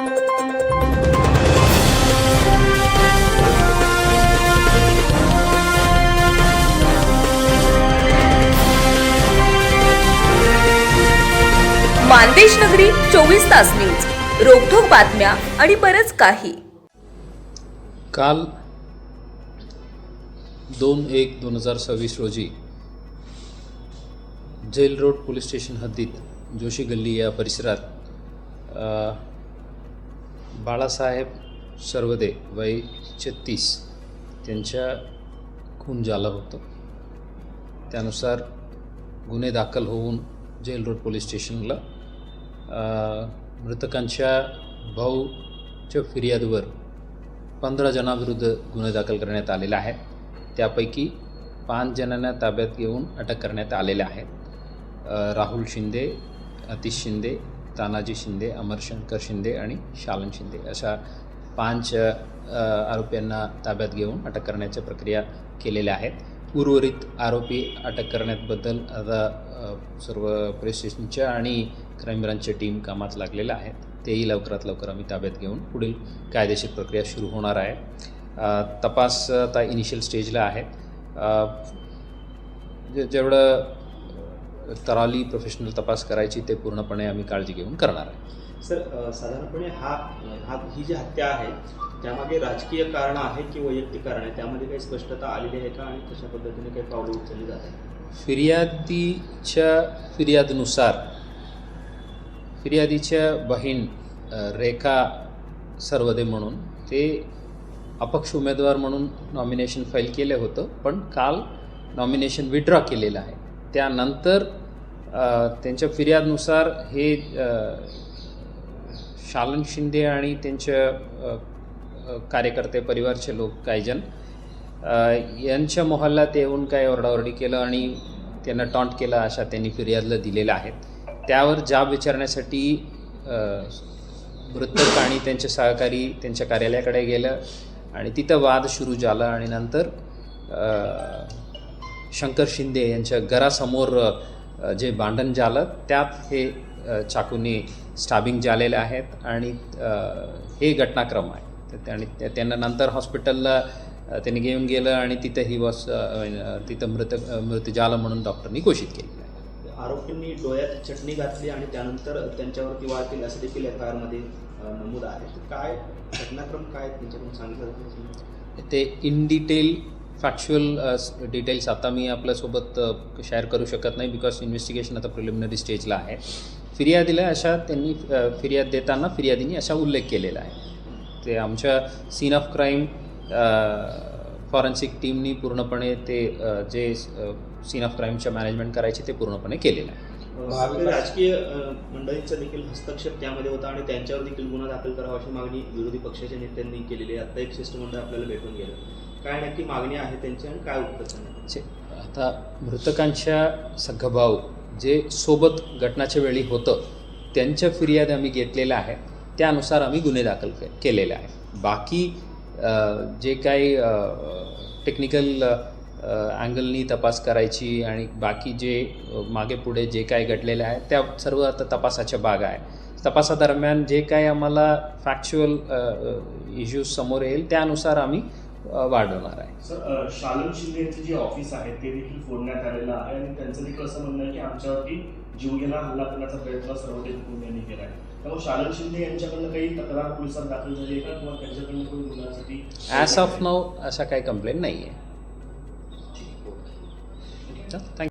मानदेश नगरी चोवीस तास न्यूज. रोखोक बातम्या आणि बरंच काही. काल दोन एक दोन हजार सव्वीस रोजी जेल रोड पोलीस स्टेशन हद्दीत जोशी गल्ली या परिसरात बाळासाहेब सर्वदे वय छत्तीस त्यांच्या खून झालं होतं. त्यानुसार गुन्हे दाखल होऊन जेल रोड पोलीस स्टेशनला मृतकांच्या भाऊच्या फिर्यादीवर पंधरा जणांविरुद्ध गुन्हे दाखल करण्यात आलेले आहेत त्यापैकी पाच जणांना ताब्यात घेऊन अटक करण्यात आलेल्या आहेत. राहुल शिंदे अतिश शिंदे तानाजी शिंदे अमरशंकर शिंदे आणि शालन शिंदे अशा पाच आरोपींना ताब्यात घेऊन अटक करण्याच्या प्रक्रिया केलेल्या आहेत. उर्वरित आरोपी अटक करण्याबद्दल आता सर्व पोलीस स्टेशनच्या आणि क्राईम ब्रांचच्या टीम कामात लागलेल्या आहेत. तेही लवकरात लवकर आम्ही ताब्यात घेऊन पुढील कायदेशीर प्रक्रिया सुरू होणार आहे. तपास आता इनिशियल स्टेजला आहे. जे जेवढं तराली प्रोफेशनल तपास करायची ते पूर्णपणे आम्ही काळजी घेऊन करणार आहे. सर साधारणपणे हा हा ही जी हत्या आहे त्यामागे राजकीय कारण आहे की वैयक्तिक कारण आहे त्यामध्ये काही स्पष्टता आलेली आहे का आणि कशा पद्धतीने काही पावलं उचलली जात आहे फिर्यादीच्या फिर्यादनुसार फिर्यादीच्या बहीण रेखा सर्वदे म्हणून ते अपक्ष उमेदवार म्हणून नॉमिनेशन फाईल केलं होतं पण काल नॉमिनेशन विड्रॉ केलेलं आहे. त्यानंतर त्यांच्या फिर्यादनुसार हे शालन शिंदे आणि त्यांच्या कार्यकर्ते परिवारचे लोक काहीजण यांच्या मोहल्ल्यात येऊन काय ओरडाओरडी केलं आणि त्यांना टॉन्ट केलं अशा त्यांनी फिर्यादला दिलेल्या आहेत. त्यावर जाब विचारण्यासाठी वृत्तक मृतक आणि त्यांचे सहकारी त्यांच्या कार्यालयाकडे गेलं आणि तिथं वाद सुरू झाला आणि नंतर शंकर शिंदे यांच्या घरासमोर जे भांडण झालं त्यात हे चाकूने स्टाबिंग झालेले आहेत आणि हे घटनाक्रम आहे. आणि त्या- त्यांना नंतर हॉस्पिटलला त्यांनी घेऊन गेलं आणि तिथं ही वस तिथं मृत मृत्यू झालं म्हणून डॉक्टरांनी घोषित केलेलं आहे आरोपींनी डोळ्यात चटणी घातली आणि त्यानंतर त्यांच्यावरती वाढ केली असं देखील एफ आय आरमध्ये नमूद आहे. काय घटनाक्रम काय त्यांच्याकडून सांगितलं? ते in detail factual details uh, आता मी आपल्यासोबत uh, शेअर करू शकत नाही बिकॉज इन्व्हेस्टिगेशन आता प्रिलिमिनरी स्टेजला आहे. फिर्यादीला अशा त्यांनी uh, फिर्याद देताना फिर्यादीने असा उल्लेख केलेला आहे. ते आमच्या सीन ऑफ क्राईम फॉरेन्सिक टीमनी पूर्णपणे ते जे सीन ऑफ क्राईमच्या मॅनेजमेंट करायचे ते पूर्णपणे केलेलं आहे. राजकीय मंडळींचा देखील हस्तक्षेप त्यामध्ये होता आणि त्यांच्यावर देखील गुन्हा दाखल करावा अशी मागणी विरोधी पक्षाच्या नेत्यांनी केलेली आहे. आता एक शिष्टमंडळ आपल्याला भेटून गेलं. काय नक्की मागणी आहे त्यांची आणि काय उत्तर आता मृतकांच्या सगभाव जे सोबत घटनाच्या वेळी होतं त्यांच्या फिर्याद आम्ही घेतलेल्या आहे. त्यानुसार आम्ही गुन्हे दाखल के केलेले आहे. बाकी जे काही टेक्निकल अँगलनी तपास करायची आणि बाकी जे मागे पुढे जे काय घडलेले आहे त्या सर्व आता तपासाच्या भाग आहे. तपासादरम्यान जे काही आम्हाला फॅक्च्युअल इश्यूज समोर येईल त्यानुसार आम्ही वाढवणार आहे. सर शालन शिंदे यांचे जे ऑफिस आहे ते देखील फोडण्यात आलेलं आहे आणि त्यांचं देखील असं म्हणणं आहे की आमच्यावरती जीवघेणा हल्ला करण्याचा प्रयत्न सर्व यांनी केला आहे. त्यामुळे शालन शिंदे यांच्याकडनं काही तक्रार पोलिसात दाखल झाली आहे का? किंवा त्यांच्याकडनं कोणी गुन्ह्यासाठी ॲज ऑफ नाऊ अशा काही कंप्लेंट नाही आहे. थँक्यू